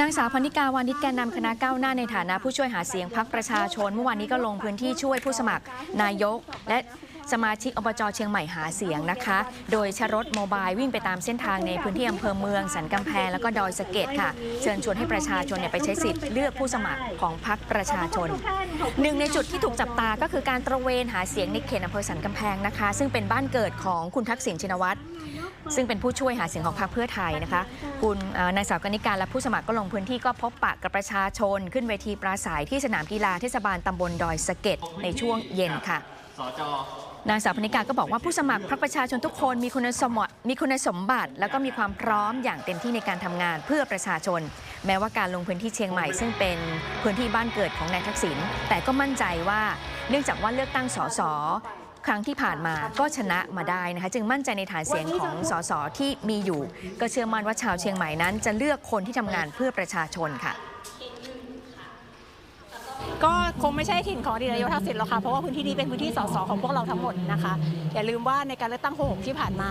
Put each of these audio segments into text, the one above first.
นางสาวพนิกาวานิชแกนนำคณะก้าวหน้าในฐานะผู้ช่วยหาเสียงพักประชาชน เมื่อวานนี้ก็ลงพื้นที่ช่วยผู้สมัครนายก และ สมาชิกอบจเชียงใหม่หาเสียงนะคะ โดยชรถโมบายวิ่งไปตามเส้นทางในพื้นที่อำเภอเมือง สันกำแพง แล้วก็ดอยสะเก็ดค่ะ เชิญชวนให้ประชาชนเนี่ยไปใช้สิทธิ์เลือกผู้สมัครของพักประชาชน หนึ่งในจุดที่ถูกจับตาก็คือการตระเวนหาเสียงในเขตอำเภอสันกำแพงนะคะ ซึ่งเป็นบ้านเกิดของคุณทักษิณชินวัตรซึ่งเป็นผู้ช่วยหาเสียงของพรรคเพื่อไทยนะคะ คุณนางสาวกนิการและผู้สมัครก็ลงพื้นที่ก็พบปะกับประชาชน ขึ้นเวทีปราศัยที่สนามกีฬาเทศบาลตำบลดอยสะเก็ดในช่วงเย็นค่ะ สจ นางสาวพนิกาก็บอกว่าผู้สมัครพรรคประชาชนทุกคนมีคุณสมบัติมีคุณสมบัติ แล้วก็มีความพร้อมอย่างเต็มที่ในการทำงานเพื่อประชาชน แม้ว่าการลงพื้นที่เชียงใหม่ ซึ่งเป็นพื้นที่บ้านเกิดของนายทักษิณแต่ก็มั่นใจว่าเนื่องจากว่าเลือกตั้งสสครั้งที่ผ่านมาก็ชนะมาได้นะคะ จึงมั่นใจในฐานเสียงของสสที่มีอยู่ ก็เชื่อมั่นว่าชาวเชียงใหม่นั้น จะเลือกคนที่ทำงานเพื่อประชาชนค่ะ ก็คงไม่ใช่ถิ่นของอดีตนายกทักษิณหรอกค่ะ เพราะว่าพื้นที่นี้เป็นพื้นที่สสของพวกเราทั้งหมดนะคะ อย่าลืมว่าในการเลือกตั้ง66ที่ผ่านมา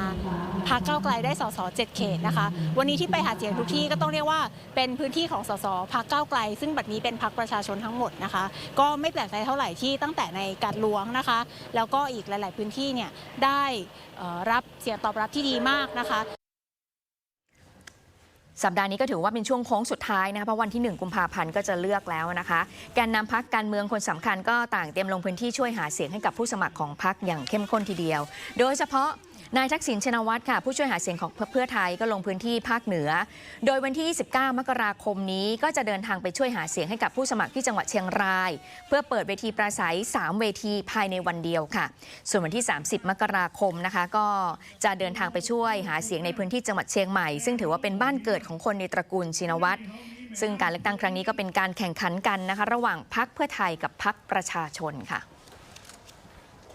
พรรคก้าวไกลได้สส7เขตนะคะ วันนี้ที่ไปหาเสียงทุกที่ก็ต้องเรียกว่าเป็นพื้นที่ของสสพรรคก้าวไกล ซึ่งบัดนี้เป็นพรรคประชาชนทั้งหมดนะคะ ก็ไม่แปลกใจเท่าไหร่ที่ตั้งแต่ในการล้วงนะคะ แล้วก็อีกหลาย ๆ พื้นที่เนี่ยได้รับเสียงตอบรับที่ดีมากนะคะ สัปดาห์นี้ก็ถือว่าเป็นช่วงโค้งสุดท้ายนะคะเพราะวันที่ 1 กุมภาพันธ์ก็จะเลือกแล้วนะคะแกนนำพักการเมืองคนสำคัญก็ต่างเตรียมลงพื้นที่ช่วยหาเสียงให้กับผู้สมัครของพักอย่างเข้มข้นทีเดียว โดยเฉพาะ นายทักษิณชินวัตรค่ะ ผู้ช่วยหาเสียงของเพื่อไทยก็ลงพื้นที่ภาคเหนือ โดยวันที่ 29 มกราคมนี้ก็จะเดินทางไปช่วยหาเสียงให้กับผู้สมัครที่จังหวัดเชียงราย เพื่อเปิดเวทีปราศัย 3 เวทีภายในวันเดียวค่ะ ส่วนวันที่ 30 มกราคมนะคะ ก็จะเดินทางไปช่วยหาเสียงในพื้นที่จังหวัดเชียงใหม่ ซึ่งถือว่าเป็นบ้านเกิดของคนในตระกูลชินวัตรซึ่งการเลือกตั้งครั้งนี้ก็เป็นการแข่งขันกันนะคะ ระหว่างพักเพื่อไทยกับพักประชาชนค่ะ